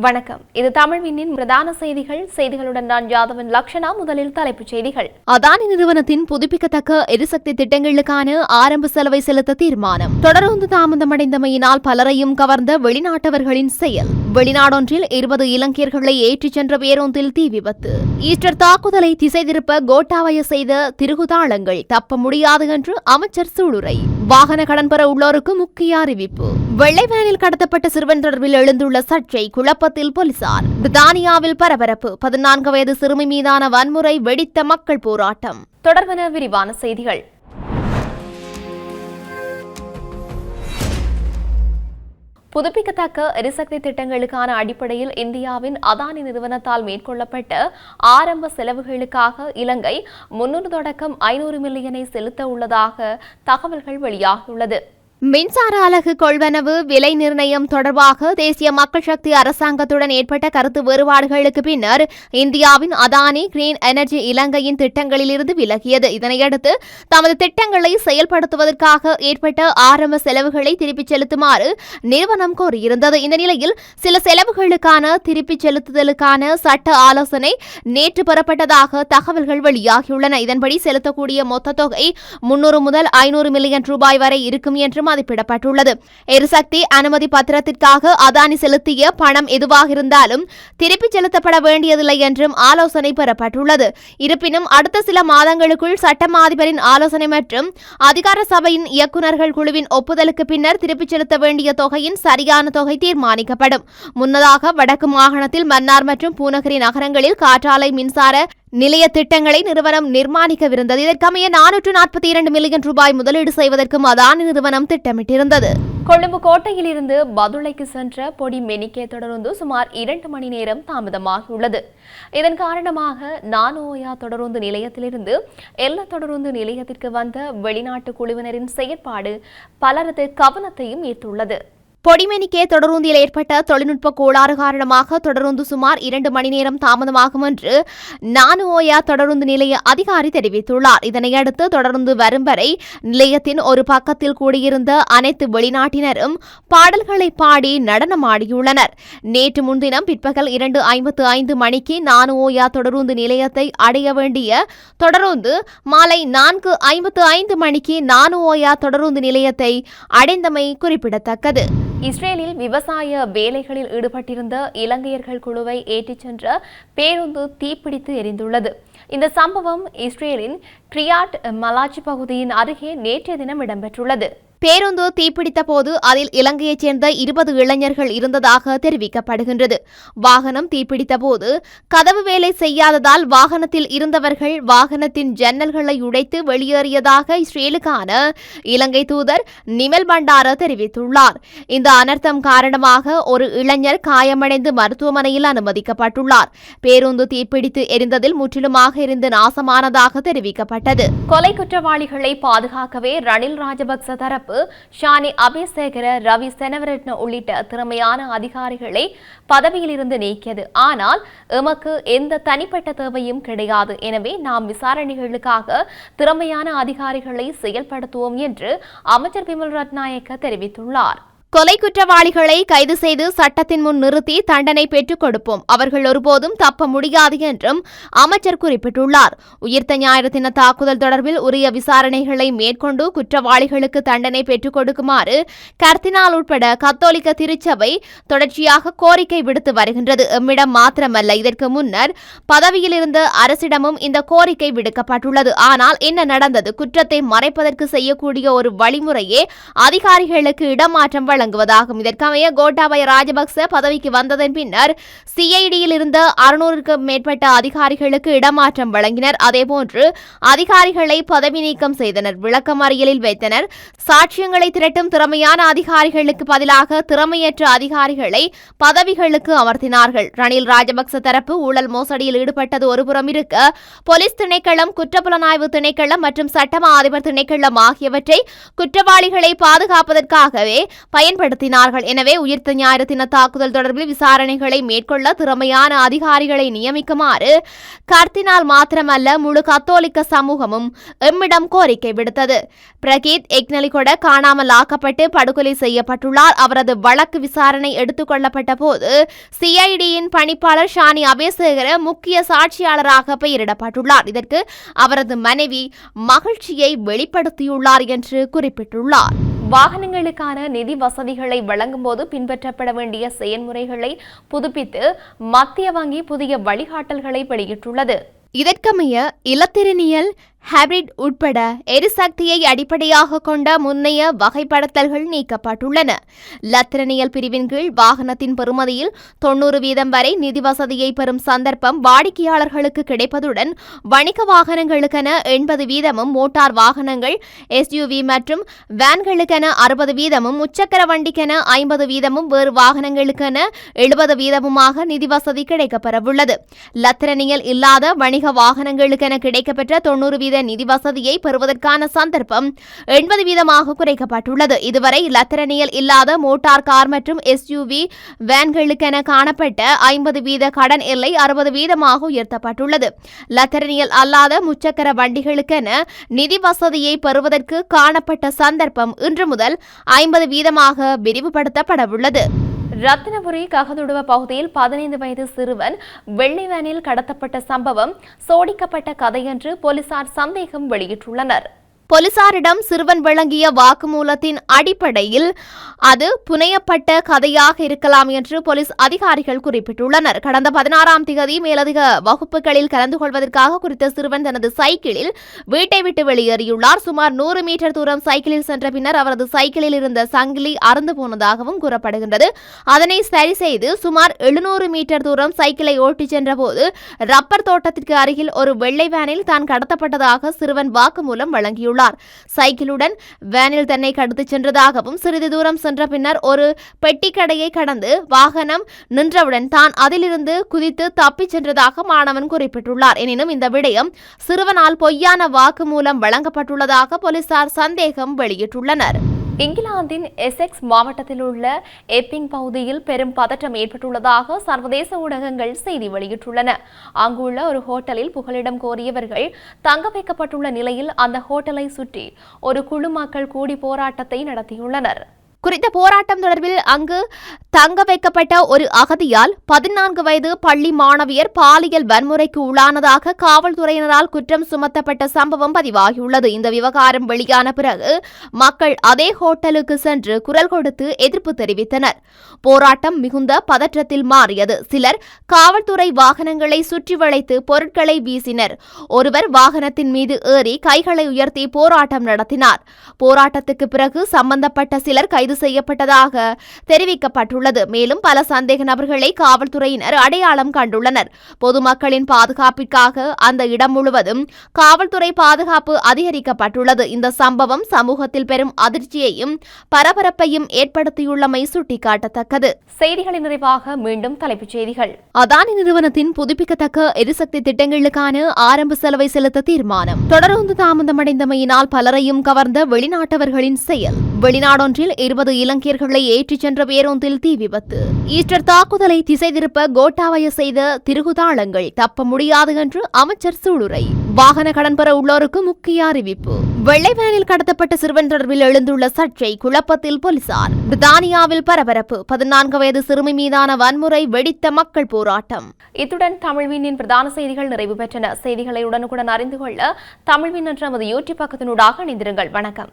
வணக்கம். இது தமிழ் விண்ணின் பிரதான செய்திகள். செய்திகளுடன் நான் யாதவன் லக்ஷனா. முதலில் தலைப்புச் செய்திகள். அதானி நிறுவனத்தின் புதுப்பிக்கத்தக்க எரிசக்தி திட்டங்களுக்கான ஆரம்ப செலவை செலுத்த தீர்மானம். தொடர்ந்து தாமதமடைந்தமையினால் பலரையும் கவர்ந்த வெளிநாட்டவர்களின் செயல். வெளிநாடொன்றில் இருபது இலங்கையர்களை ஏற்றிச் சென்ற பேருந்தில் தீ விபத்து. ஈஸ்டர் தாக்குதலை திசை திருப்ப கோட்டாவய செய்த திருகுதாளங்கள் தப்ப முடியாது என்று அமைச்சர் சூளுரை. வாகன கடன் பெற உள்ளோருக்கு முக்கிய அறிவிப்பு. வெள்ளை வேனில் கடத்தப்பட்ட சிறுவன் தொடர்பில் எழுந்துள்ள சர்ச்சை குழப்பத்தில் போலீசார். பிரித்தானியாவில் பரபரப்பு. பதினான்கு வயது சிறுமி மீதான வன்முறை வெடித்த மக்கள் போராட்டம். தொடர்பான விரிவான செய்திகள். புதுப்பிக்கத்தக்க எரிசக்தி திட்டங்களுக்கான அடிப்படையில் இந்தியாவின் அதானி நிறுவனத்தால் மேற்கொள்ளப்பட்ட ஆரம்ப செலவுகளுக்காக இலங்கை முன்னூறு தொடக்கம் ஐநூறு மில்லியனை செலுத்த உள்ளதாக தகவல்கள் வெளியாகியுள்ளது. மின்சார அலகு கொள்வனவு விலை நிர்ணயம் தொடர்பாக தேசிய மக்கள் சக்தி அரசாங்கத்துடன் ஏற்பட்ட கருத்து வேறுபாடுகளுக்கு பின்னர் இந்தியாவின் அதானி கிரீன் எனர்ஜி இலங்கையின் திட்டங்களிலிருந்து விலகியது. இதனையடுத்து தமது திட்டங்களை செயல்படுத்துவதற்காக ஏற்பட்ட ஆரம்ப செலவுகளை திருப்பிச் செலுத்துமாறு நிறுவனம் கோரியிருந்தது. இந்த நிலையில் சில செலவுகளுக்கான திருப்பிச் செலுத்துதலுக்கான சட்ட ஆலோசனை நேற்று பெறப்பட்டதாக தகவல்கள் வெளியாகியுள்ளன. இதன்படி செலுத்தக்கூடிய மொத்த தொகை முன்னூறு முதல் ஐநூறு மில்லியன் ரூபாய் வரை இருக்கும் என்றும் மதிப்பிடப்பட்டுள்ளது எரிசக்தி அனுமதி பத்திரத்திற்காக அதானி செலுத்திய பணம் எதுவாக இருந்தாலும் திருப்பிச் செலுத்தப்பட வேண்டியதில்லை என்றும் ஆலோசனை பெறப்பட்டுள்ளது. இருப்பினும் அடுத்த சில மாதங்களுக்குள் சட்டமா அதிபரின் ஆலோசனை மற்றும் அதிகார சபையின் இயக்குநர்கள் குழுவின் ஒப்புதலுக்கு பின்னர் திருப்பிச் செலுத்த வேண்டிய தொகையின் சரியான தொகை தீர்மானிக்கப்படும். முன்னதாக வடக்கு மாகாணத்தில் மன்னார் மற்றும் பூநகரி நகரங்களில் காற்றாலை மின்சார நிலைய திட்டங்களை நிறுவனம் நிர்மாணிக்கவிருந்தது. இதற்கமைய நானூற்று நாற்பத்தி இரண்டு மில்லியன் ரூபாய் முதலீடு செய்வதற்கும் அதானி நிறுவனம் திட்டமிட்டிருந்தது. கொழும்பு கோட்டையிலிருந்து பதுளைக்கு சென்ற பொடி மெனிக்கே தொடர்ந்து சுமார் இரண்டு மணி நேரம் தாமதமாகியுள்ளது. இதன் காரணமாக நானோயா தொடருந்து நிலையத்திலிருந்து எல்ல தொடருந்து நிலையத்திற்கு வந்த வெளிநாட்டு குழுவினரின் செயற்பாடு பலரது கவனத்தையும் ஈர்த்துள்ளது. பொடிமெனிக்கே தொடரூந்தில் ஏற்பட்ட தொழில்நுட்ப கோளாறு காரணமாக தொடருந்து சுமார் இரண்டு மணி நேரம் தாமதமாகும் என்று நானுஓயா தொடருந்து நிலைய அதிகாரி தெரிவித்துள்ளார். இதனையடுத்து தொடர்ந்து வரும் வரை நிலையத்தின் ஒரு பக்கத்தில் கூடியிருந்த அனைத்து வெளிநாட்டினரும் பாடல்களை பாடி நடனமாடியுள்ளனர். நேற்று முன்தினம் பிற்பகல் இரண்டு ஐம்பத்து ஐந்து மணிக்கு நானுஓயா தொடருந்து நிலையத்தை அடைய வேண்டிய தொடருந்து மாலை நான்கு ஐம்பத்து ஐந்து மணிக்கு நானுஓயா தொடருந்து நிலையத்தை அடைந்தமை குறிப்பிடத்தக்கது. இஸ்ரேலில் விவசாய வேலைகளில் ஈடுபட்டிருந்த இலங்கையர்கள் குழுவை ஏற்றிச் சென்ற பேருந்து தீப்பிடித்து எரிந்துள்ளது. இந்த சம்பவம் இஸ்ரேலின் கிரியாட் மலாச்சி பகுதியின் அருகே நேற்றைய தினம் இடம்பெற்றுள்ளது. பேருந்து தீப்பிடித்த போது அதில் இலங்கையைச் சேர்ந்த இருபது இளைஞர்கள் இருந்ததாக தெரிவிக்கப்படுகின்றது. வாகனம் தீப்பிடித்த போது கதவு வேலை செய்யாததால் வாகனத்தில் இருந்தவர்கள் வாகனத்தின் ஜன்னல்களை உடைத்து வெளியேறியதாக இஸ்ரேலுக்கான இலங்கை தூதர் நிமல் பண்டார தெரிவித்துள்ளார். இந்த அனர்த்தம் காரணமாக ஒரு இளைஞர் காயமடைந்து மருத்துவமனையில் அனுமதிக்கப்பட்டுள்ளார். பேருந்து தீப்பிடித்து எரிந்ததில் முற்றிலுமாக இருந்து நாசமானதாக தெரிவிக்கப்பட்டது. கொலை குற்றவாளிகளை பாதுகாக்கவே ரணில் ராஜபக்ச தரப்பு ஷானி அபிசேகர ரவி செனவரட்ன உள்ளிட்ட திறமையான அதிகாரிகளை பதவியிலிருந்து நீக்கியது. ஆனால் எமக்கு எந்த தனிப்பட்ட தேவையும் கிடையாது. எனவே நாம் விசாரணைகளுக்காக திறமையான அதிகாரிகளை செயல்படுத்துவோம் என்று அமைச்சர் விமல் ரத்நாயக்க தெரிவித்துள்ளார். கொலை குற்றவாளிகளை கைது செய்து சட்டத்தின் முன் நிறுத்தி தண்டனை பெற்றுக் கொடுப்போம். அவர்கள் ஒருபோதும் தப்ப முடியாது என்றும் அமைச்சர் குறிப்பிட்டுள்ளார். உயிர்த்த ஞாயிறு தின தாக்குதல் தொடர்பில் உரிய விசாரணைகளை மேற்கொண்டு குற்றவாளிகளுக்கு தண்டனை பெற்றுக் கொடுக்குமாறு கர்த்தினால் உட்பட கத்தோலிக்க திருச்சபை தொடர்ச்சியாக கோரிக்கை விடுத்து வருகின்றது. எம்மிடம் மாத்திரமல்ல. இதற்கு முன்னர் பதவியில் இருந்த அரசிடமும் இந்த கோரிக்கை விடுக்கப்பட்டுள்ளது. ஆனால் என்ன நடந்தது? குற்றத்தை மறைப்பதற்கு செய்யக்கூடிய ஒரு வழிமுறையே அதிகாரிகளுக்கு இடமாற்றம் வழங்குவதாகும். இதற்கமைய கோட்டாபய ராஜபக்ச பதவிக்கு வந்ததன் பின்னர் சிஐடியில் இருந்த அறுநூறுக்கும் மேற்பட்ட அதிகாரிகளுக்கு இடமாற்றம் வழங்கினர். அதேபோன்று அதிகாரிகளை பதவி நீக்கம் செய்தனர். விளக்கமறியலில் வைத்தனர். சாட்சியங்களை திரட்டும் திறமையான அதிகாரிகளுக்கு பதிலாக திறமையற்ற அதிகாரிகளை பதவிகளுக்கு அமர்த்தினார்கள். ரணில் ராஜபக்ச தரப்பு ஊழல் மோசடியில் ஈடுபட்டது ஒருபுறம் இருக்க போலீஸ் திணைக்களம் குற்றப்புலனாய்வு திணைக்களம் மற்றும் சட்டமா அதிபர் திணைக்களம் ஆகியவற்றை குற்றவாளிகளை பாதுகாப்பதற்காகவே பயன் பயன்படுத்தினார்கள். எனவே உயிர்த்த ஞாயிறு தின தாக்குதல் தொடர்பில் விசாரணைகளை மேற்கொள்ள திறமையான அதிகாரிகளை நியமிக்குமாறு கர்த்தினால் மாத்திரமல்ல முழு கத்தோலிக்க சமூகமும் எம்மிடம் கோரிக்கை விடுத்தது. பிரகீத் எக்னலிகொட காணாமல் ஆக்கப்பட்டு படுகொலை செய்யப்பட்டுள்ளார். அவரது வழக்கு விசாரணை எடுத்துக் கொள்ளப்பட்ட போது சிஐடியின் பணிப்பாளர் ஷானி அபேசேகர முக்கிய சாட்சியாளராக பெயரிடப்பட்டுள்ளார். இதற்கு அவரது மனைவி மகிழ்ச்சியை வெளிப்படுத்தியுள்ளார் என்று குறிப்பிட்டுள்ளார். வாகனங்களுக்கான நிதி வசதிகளை வழங்கும் போது பின்பற்றப்பட வேண்டிய செயல்முறைகளை புதுப்பித்து மத்திய வங்கி புதிய வழிகாட்டல்களை வெளியிட்டுள்ளது. இதற்கமைய இலத்திரனியல் ஹைபிரிட் உட்பட எரிசக்தியை அடிப்படையாக கொண்ட முன்னைய வகைப்படுத்தல்கள் நீக்கப்பட்டுள்ளன. லத்திரனியல் பிரிவின் கீழ் வாகனத்தின் பெறுமதியில் தொன்னூறு வீதம் வரை நிதி வசதியை பெறும் சந்தர்ப்பம் வாடிக்கையாளர்களுக்கு கிடைப்பதுடன் வணிக வாகனங்களுக்கென எண்பது வீதமும் மோட்டார் வாகனங்கள் எஸ்யூவி மற்றும் வேன்களுக்கென அறுபது வீதமும் முச்சக்கர வண்டிக்கென ஐம்பது வீதமும் வேறு வாகனங்களுக்கென எழுபது வீதமுமாக நிதி வசதி கிடைக்கப்பெறவுள்ளது. லத்திரனியல் இல்லாத வணிக வாகனங்களுக்கென கிடைக்கப்பெற்ற தொன்னூறு வீத நிதி வசதியை பெறுவதற்கான சந்தர்ப்பம் எண்பது வீதமாக குறைக்கப்பட்டுள்ளது. இதுவரை லத்திரனியல் இல்லாத மோட்டார் கார் மற்றும் எஸ்யூவி வேன்களுக்கென காணப்பட்ட ஐம்பது வீத கடன் எல்லை அறுபது வீதமாக உயர்த்தப்பட்டுள்ளது. லத்திரனியல் அல்லாத முச்சக்கர வண்டிகளுக்கென நிதி வசதியை பெறுவதற்கு காணப்பட்ட சந்தர்ப்பம் இன்று முதல் ஐம்பது வீதமாக விரிவுபடுத்தப்படவுள்ளது. ரத்தினபுரி ககதுடுவ பகுதியில் பதினைந்து வயது சிறுவன் வெள்ளை வேனில் கடத்தப்பட்ட சம்பவம் சோடிக்கப்பட்ட கதையென்று போலீசார் சந்தேகம் வெளியிட்டுள்ளனர். போலீசாரிடம் சிறுவன் வழங்கிய வாக்குமூலத்தின் அடிப்படையில் அது புனையப்பட்ட கதையாக இருக்கலாம் என்று போலீஸ் அதிகாரிகள் குறிப்பிட்டுள்ளனர். கடந்த பதினாறாம் திகதி மேலதிக வகுப்புகளில் கலந்து கொள்வதற்காக குறித்த சிறுவன் தனது சைக்கிளில் வீட்டை விட்டு வெளியேறியுள்ளார். சுமார் நூறு மீட்டர் தூரம் சைக்கிளில் சென்ற பின்னர் அவரது சைக்கிளில் இருந்த சங்கிலி அறுந்து போனதாகவும் கூறப்படுகின்றது. அதனை சரி செய்து சுமார் எழுநூறு மீட்டர் தூரம் சைக்கிளை ஓட்டிச் சென்றபோது ரப்பர் தோட்டத்திற்கு அருகில் ஒரு வெள்ளை வேனில் தான் கடத்தப்பட்டதாக சிறுவன் வாக்குமூலம் வழங்கியுள்ளார். சைக்கிளுடன் வேனில் தன்னை கடத்திச் சென்றதாகவும் சிறிது தூரம் சென்ற பின்னர் ஒரு பெட்டி கடையை கடந்து வாகனம் நின்றவுடன் தான் அதிலிருந்து குதித்து தப்பிச் சென்றதாக மாணவன் குறிப்பிட்டுள்ளார். எனினும் இந்த விடயம் சிறுவனால் பொய்யான வாக்கு மூலம் வழங்கப்பட்டுள்ளதாக போலீசார் சந்தேகம் வெளியிட்டுள்ளனர். இங்கிலாந்தின் எசெக்ஸ் மாவட்டத்தில் உள்ள எப்பிங் பகுதியில் பெரும் பதற்றம் ஏற்பட்டுள்ளதாக சர்வதேச ஊடகங்கள் செய்தி வெளியிட்டுள்ளன. அங்குள்ள ஒரு ஹோட்டலில் புகலிடம் கோரியவர்கள் தங்க வைக்கப்பட்டுள்ள நிலையில் அந்த ஹோட்டலை சுற்றி ஒரு குழு மக்கள் கூடி போராட்டத்தை நடத்தியுள்ளனர். குறித்த போராட்டம் தொடர்பில் அங்கு தங்க வைக்கப்பட்ட ஒரு அகதியால் பதினான்கு வயது பள்ளி மாணவியர் பாலியல் வன்முறைக்கு உள்ளானதாக காவல்துறையினரால் குற்றம் சுமத்தப்பட்ட சம்பவம் பதிவாகியுள்ளது. இந்த விவகாரம் வெளியான பிறகு மக்கள் அதே ஹோட்டலுக்கு சென்று குரல் கொடுத்து எதிர்ப்பு தெரிவித்தனர். போராட்டம் மிகுந்த பதற்றத்தில் மாறியது. சிலர் காவல்துறை வாகனங்களை சுற்றி வளைத்து பொருட்களை வீசினர். ஒருவர் வாகனத்தின் மீது ஏறி கைகளை உயர்த்தி போராட்டம் நடத்தினார். போராட்டத்துக்கு பிறகு சம்பந்தப்பட்ட சிலர் கைது செய்யப்பட்டதாக தெரிவிக்கப்பட்டுள்ளது. மேலும் பல சந்தேக நபர்களை காவல்துறையினர் அடையாளம் கண்டுள்ளனர். பொதுமக்களின் பாதுகாப்பிற்காக அந்த இடம் முழுவதும் காவல்துறை பாதுகாப்பு அதிகரிக்கப்பட்டுள்ளது. இந்த சம்பவம் சமூகத்தில் பெரும் அதிர்ச்சியையும் பரபரப்பையும் ஏற்படுத்தியுள்ளமை சுட்டிக்காட்டத்தக்கது. செய்திகளின் நிறைவாக மீண்டும் தலைப்புச் செய்திகள். அதானி நிறுவனத்தின் புதுப்பிக்கத்தக்க எரிசக்தி திட்டங்களுக்கான ஆரம்ப செலவை செலுத்த தீர்மானம். தொடர்ந்து தாமதமடைந்தமையினால் பலரையும் கவர்ந்த வெளிநாட்டவர்களின் செயல். வெளிநாடொன்றில் இருபது இலங்கையர்களை ஏற்றிச் சென்ற பேருந்தில் தீ விபத்து. ஈஸ்டர் தாக்குதலை திசை திருப்ப கோட்டாவய செய்த திருகுதாளங்கள் தப்ப முடியாது என்று அமைச்சர் சூளுரை. வாகன கடன் பெற உள்ளோருக்கு முக்கிய அறிவிப்பு. வெள்ளை வேனில் கடத்தப்பட்ட சிறுவன் தொடர்பில் எழுந்துள்ள சர்ச்சை குழப்பத்தில் போலீசார். பிரித்தானியாவில் பரபரப்பு. பதினான்கு வயது சிறுமி மீதான வன்முறை வெடித்த மக்கள் போராட்டம். இத்துடன் தமிழ்வினின் பிரதான செய்திகள் நிறைவு பெற்றன. செய்திகளை உடனுக்குடன் அறிந்து கொள்ள தமிழ்வின் என்ற நமது யூடியூப் பக்கத்தினூடாக இணைந்திருங்கள். வணக்கம்.